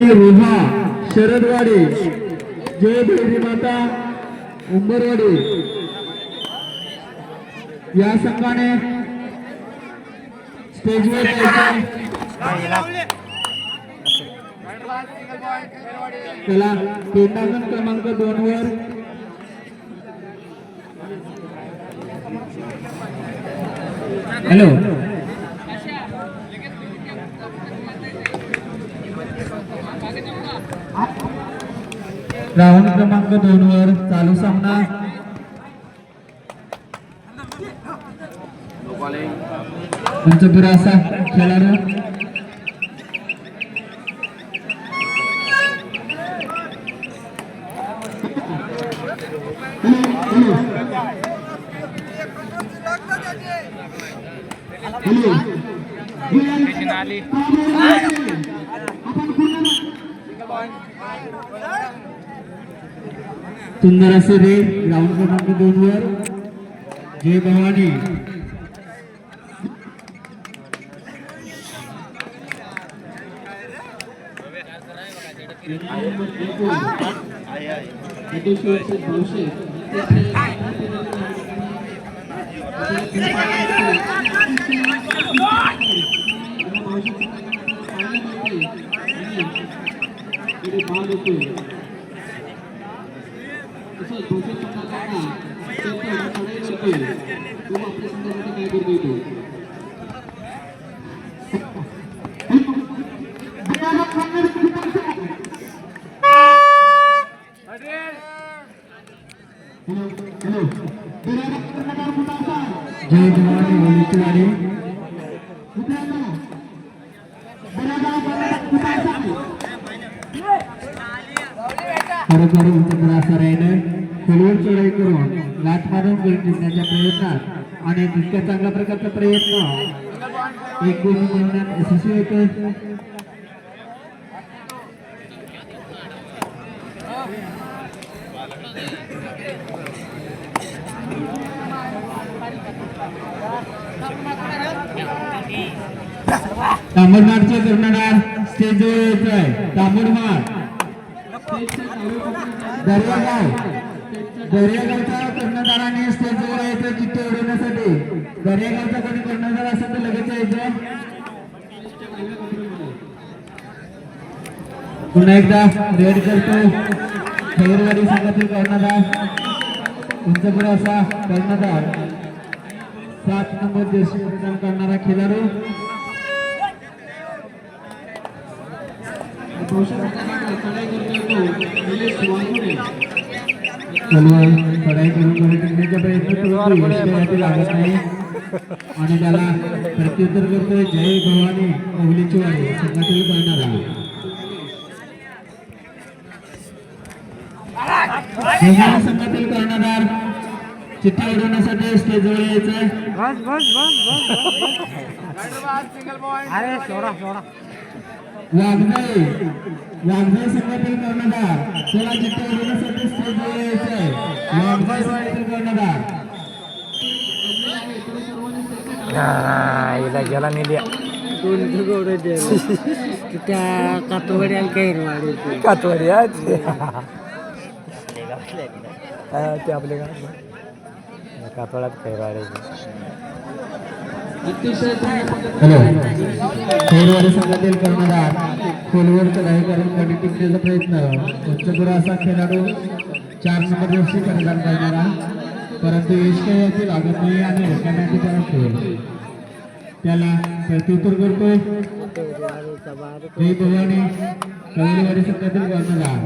रोहा शरदवाडी जय भैरी माता उंबरवाडी. या संघाने स्टेजवर त्याला पेंडागण क्रमांक दोन वर. हॅलो. राऊंड क्रमांक दोन वर चालू सामना. पंचपुरा असा खेळाडू. सुंदर असे रे ग्राउंड क्रमांक दोन वर. जय भवानी. जय भवानी वैष्णवाडी खरोखर उंचकडा असा राहिलं खोलवर चढाई करून लाट मारून गोल जिंकण्याच्या प्रयत्नात आणि तितक्या चांगल्या प्रकारचा प्रयत्न एक गोल मिळवण्यात यशस्वी होतो तांबडमाडचे कर्णधार स्टेज जवळ येत आहे तांबडमाड दर्यागाव. दर्यागावच्या कर्णधाराने स्टेज जवळ यायचं चिठ्ठी उडवण्यासाठी दर्यागावचा कोणी कर्णधार असेल तर लगेच यायचं. पुन्हा एकदा रेड करतो. खैरवाडी संघातील कर्णधार. तुमच्याकडे असा कर्णधार. सात नंबर जर्सी करणारा खेळाडू करून प्रयत्न करतो लागत नाही आणि त्याला प्रत्युत्तर करतोय जय भवानी अवलीची वाडी संघातील करणार भवानी संघातील कर्णधार चिठ्ठी उडवण्यासाठी स्टेजवर यायचं बस बस बस बस. अरे सोडा सोडा. वाघजाई वाघजाई संघातील कर्णधार त्याला चिठ्ठी उडवण्यासाठी स्टेजवर यायचंय. वाघजाई संघातील कर्णधार. गेला नेल्या. त्या कातवाड्याला काही वाढवते कातवाडी ते आपल्या गावात कातवाड्यात काही वाढायचे हॅलो. खेळवाडी संघातील कर्णधार खोलवर चढाई करून गडी टिकण्याचा प्रयत्न. उच्चपुरा असा खेळाडू चार नंबर दिवशी परिधान करणारा परंतु यश येथील याची लागत नाही आणि रकण्याची परत त्याला प्रत्युत्तर करतोय. जय भवानी कवळीवाडी संघातील कर्णधार.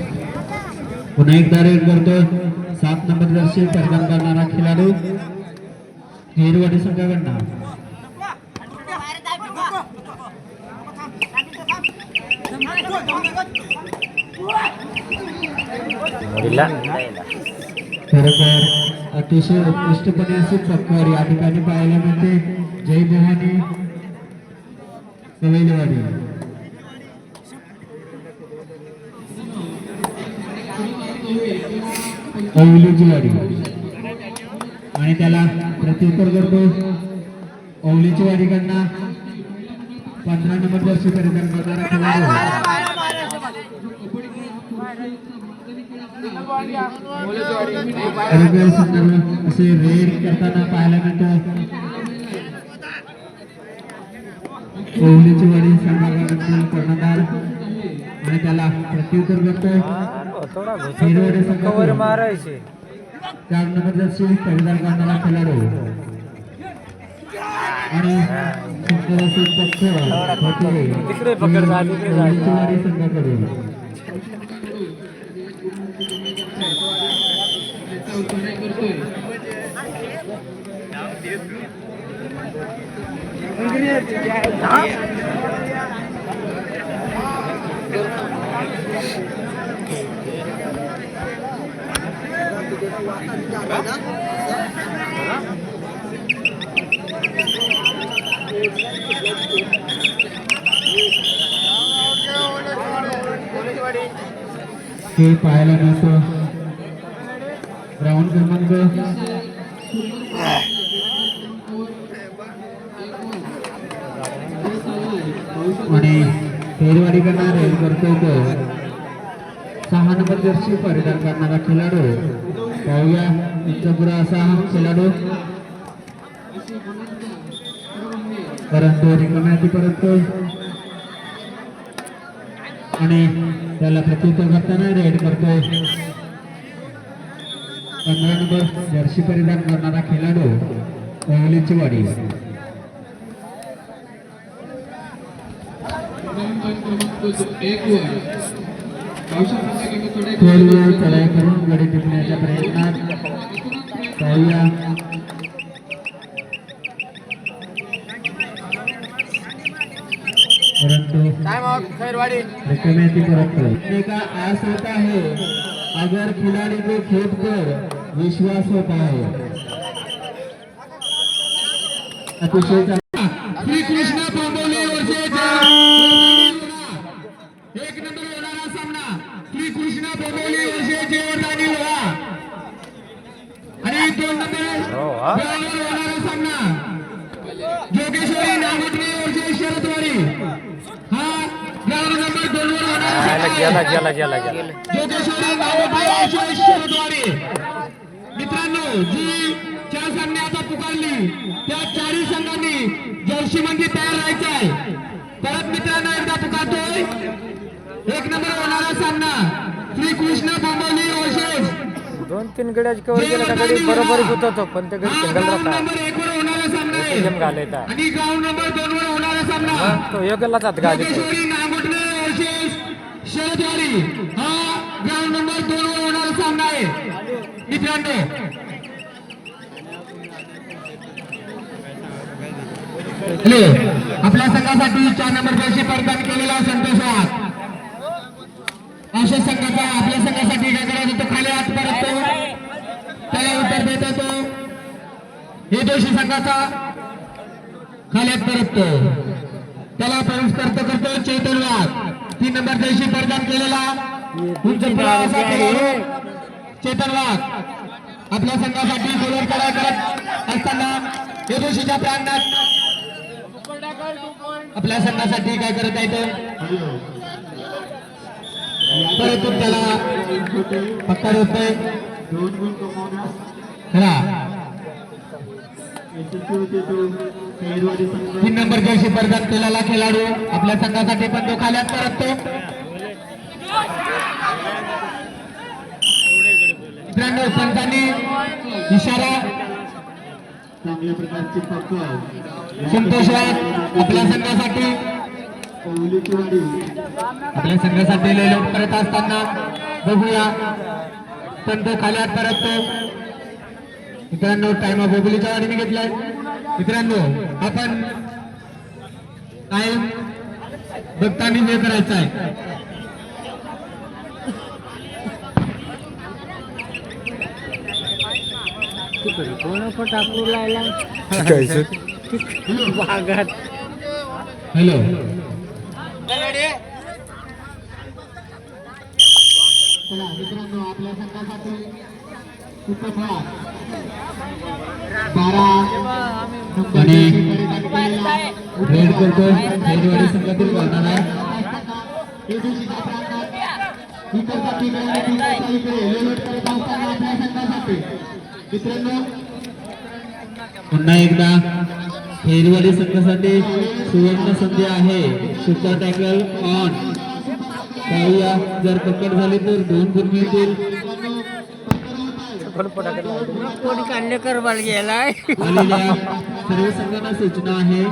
पुन्हा एकदा रेड करतोय. सात नंबर जर्सी परिधान करणारा खेळाडू हेरवाडी संघाकडनं खरोखर अतिशय उत्कृष्टपणे अशी चकवार या ठिकाणी पाहायला मिळते. जय भवानी. सवैलवाडी औलीचीवाडी. आणि त्याला प्रत्युत्तर करतो औलीची वाडीकडनं पंधरा नंबर वर्षी पर्यंत असे रेड करताना पाहायला मिळतो ओवलीची वाडी संघाकडून कर्णधार आणि त्याला प्रत्युत्तर करतो हिरवडे कवर मारायचे चार नंबर जर्सी करणारा खेळाडू आणि सुंदर असे पक्ष तिकडे पकड तिकडे जा. ओवलीची पाहायला मिळतं ग्राउंड क्रमांक आणि फेरवाडी करणारे कर्तव्य सहा नंबर जर्सी परिधान करणारा खेळाडू. पाहूया इच्छापुरा असा खेळाडू. परंतु रिकाम्याची परत आणि त्याला प्रत्युत्तर करताना रेड करतोय. पंधरा नंबर जर्सी परिधान करणारा खेळाडू कोहलीची वाडी खोल वेळ चढाई करून गडी टिपण्याच्या प्रयत्नात पाहूया परंतु रिकमेटी परंतु का आस होता है अगर खिलाड़ी को खेत पर विश्वास होता है। चांगला. श्री कृष्ण एक नंबर होणारा सामना। श्री कृष्ण बोंबोली वर्सेस जेवराणी लोहा। आणि दोन नंबर हो, होणारा सामना जोगेश्वरी नागोटणे वर्सेस शरदवाडी हा ग्राउंड नंबर दोन वर होणारा सामना गेला. गेला गेला मित्रांनो जी चार सामने आता पुकारली त्या चारही संघांनी जर्सी मध्ये तयार राहायचं आहे. परत मित्रांनो एकदा पुकारतोय. एक नंबर होणारा सामना. श्री कृष्ण बोंबवली वर्सेस दोन तीन गड्याची कवर गेला का गडी बरोबर होत होतो पण ते गडी सिंगल राहता गेम घालायचा. आणि ग्राउंड नंबर दोन वर होणारा सामना. तो योग्यलाच हात गाडी शरद नागोटणे हा ग्राउंड नंबर दोन वर होणारा सामना आहे. मित्रांनो. आपल्या संघासाठी चार नंबर पैसे परिधान केलेला संतोष वाघ अशा संघाचा आपल्या संघासाठी काय करायचं तो खाली हात परतो त्याला उत्तर देत तो. हे दोषी संघाचा खाली हात परतो त्याला प्रवेश करतो करतो चैतन तीन नंबर जर्सी परिधान केलेला. उंच चेतन वाघ. आपल्या संघासाठी गोलर करार करत असताना दोषीच्या प्रांगणात आपल्या संघासाठी काय करत आहे तो परंतु त्याला पक्का होतोय खरा. तीन नंबर जर्सी परिधान केलेला खेळाडू आपल्या संघासाठी पण तो खाल्यात परततो. मित्रांनो पंचांनी इशारा चांगल्या प्रकारची पक्का संतोष आपल्या संघासाठी. आपल्या संघासाठी लेलोट करत असताना बघूया. संत खाल्यात परततो. मित्रांनो टाइम ऑफ बोगलीच्या वाडीने घेतलाय. मित्रांनो आपण टाइम बघताना हे करायचं आहे. टाकू हॅलो. चला मित्रांनो आपल्या संघासाठी बारा. आणि रेड करतो संघातील मित्रांनो पुन्हा एकदा खेळवाडी संघासाठी सुवर्ण संधी आहे. Super tackle on. पाहूया जर पकड झाली तर दोन गुण मिळतील. कोणी कांडेकर बाल गेलाय आलेल्या सर्व संघांना सूचना आहे.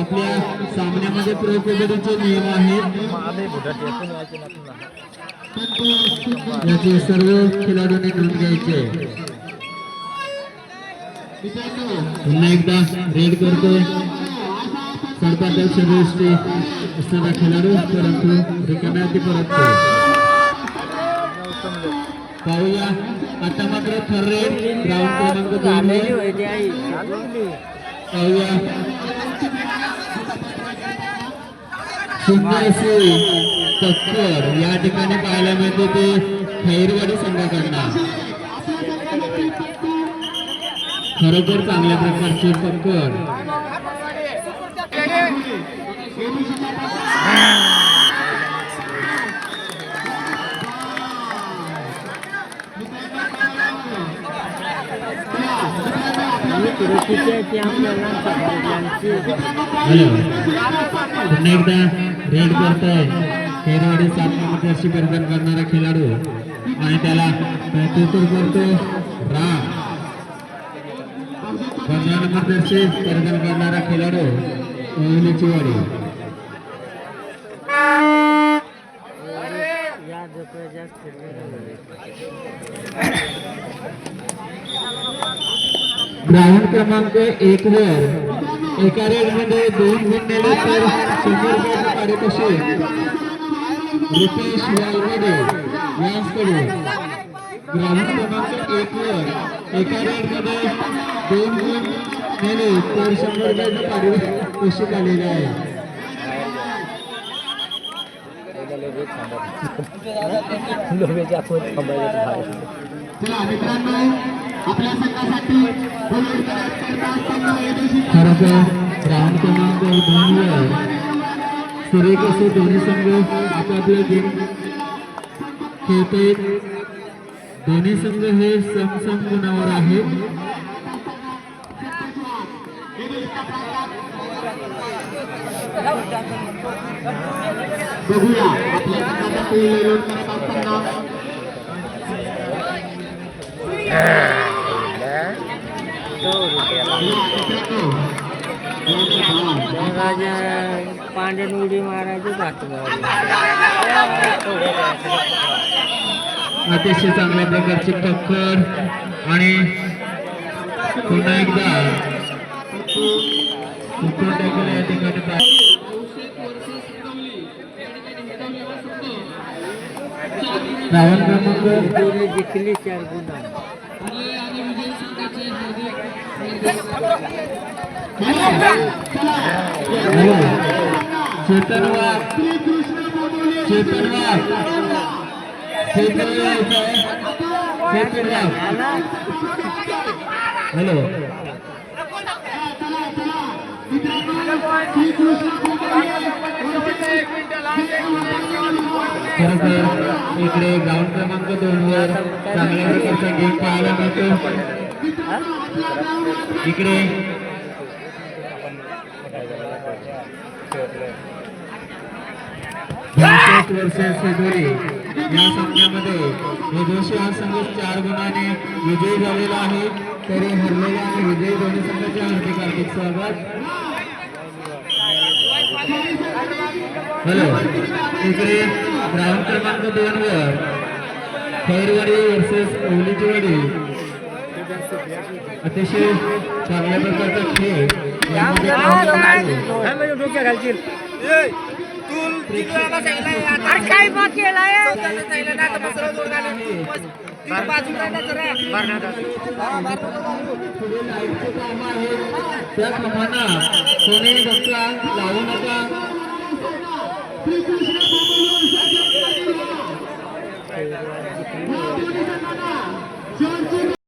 आपल्या सामन्यामध्ये प्रो नियम आहेत. याचे सर्व खेळाडूंनी नोंद घ्यायचे. पुन्हा एकदा रेड करतोय. सरकारच्या दृष्टी असणारा खेळाडू परंतु रिकाम्याची परत पाहूया. आता मात्र रेड ग्राउंड क्रमांक दोन पाहूया. सुंदर अशी टक्कर या ठिकाणी पाहायला मिळते ते खैरवाडी संघाकडनं. खरोखर चांगल्या प्रकारची टक्कर. हॅलो. पुन्हा एकदा रेड करतोय. खेरवाडी सात नंबर जर्सी परिधान करणारा खेळाडू. आणि त्याला प्रत्युत्तर करतो राम पंधरा नंबर परिधान करणारा खेळाडू ओहलीची वाडी ग्राउंड क्रमांक एक वर एका रेडमध्ये दोन गुण नेले तर शंभर रुपयाचे पारितोषिक. रुपेश वालमध्ये यांच्याकडून ग्राउंड क्रमांक एक वर एका रेडमध्ये दोन गुण नेले तर शंभर रुपयाचे पारितोषिक आलेले आहे. मित्रांनो आपल्या संघासाठी खरं तर ग्राउंड क्रमांक दोन वर सुरेख असे दोन्ही संघ आपापले गेम खेळत दोन्ही संघ हे सम सम गुणावर आहेत. बघूया. आपल्या करत असताना मित्रांनो, राजा पांड्यान उडी मारायची अतिशय चांगल्या प्रकारची टक्कर आणि पुन्हा एकदा या ठिकाणी रावण क्रमांक जिंकली चार गुन्हा. हॅलो चेतन वाघ चेतन वाघ चेतन वाघ चेतन वाघ हॅलो खरं तर इकडे ग्राउंड क्रमांक दोन वर चांगल्या प्रकारचा गेम पाहायला मिळतो इकडे. या सामन्यामध्ये यदोशी हा संघ चार गुणाने विजयी झालेला आहे. तरी हरलेला आणि विजयी दोन्ही संघाच्या हार्दिक हार्दिक स्वागत. हॅलो इकडे ग्राउंड क्रमांक दोन वर. खैरवाडी वर्सेस ओलीचीवाडी अतिशय चांगल्या प्रकारचा खेळ. काय? केलाय? आहे. त्या कामांना कोणी धक्का लावू नका.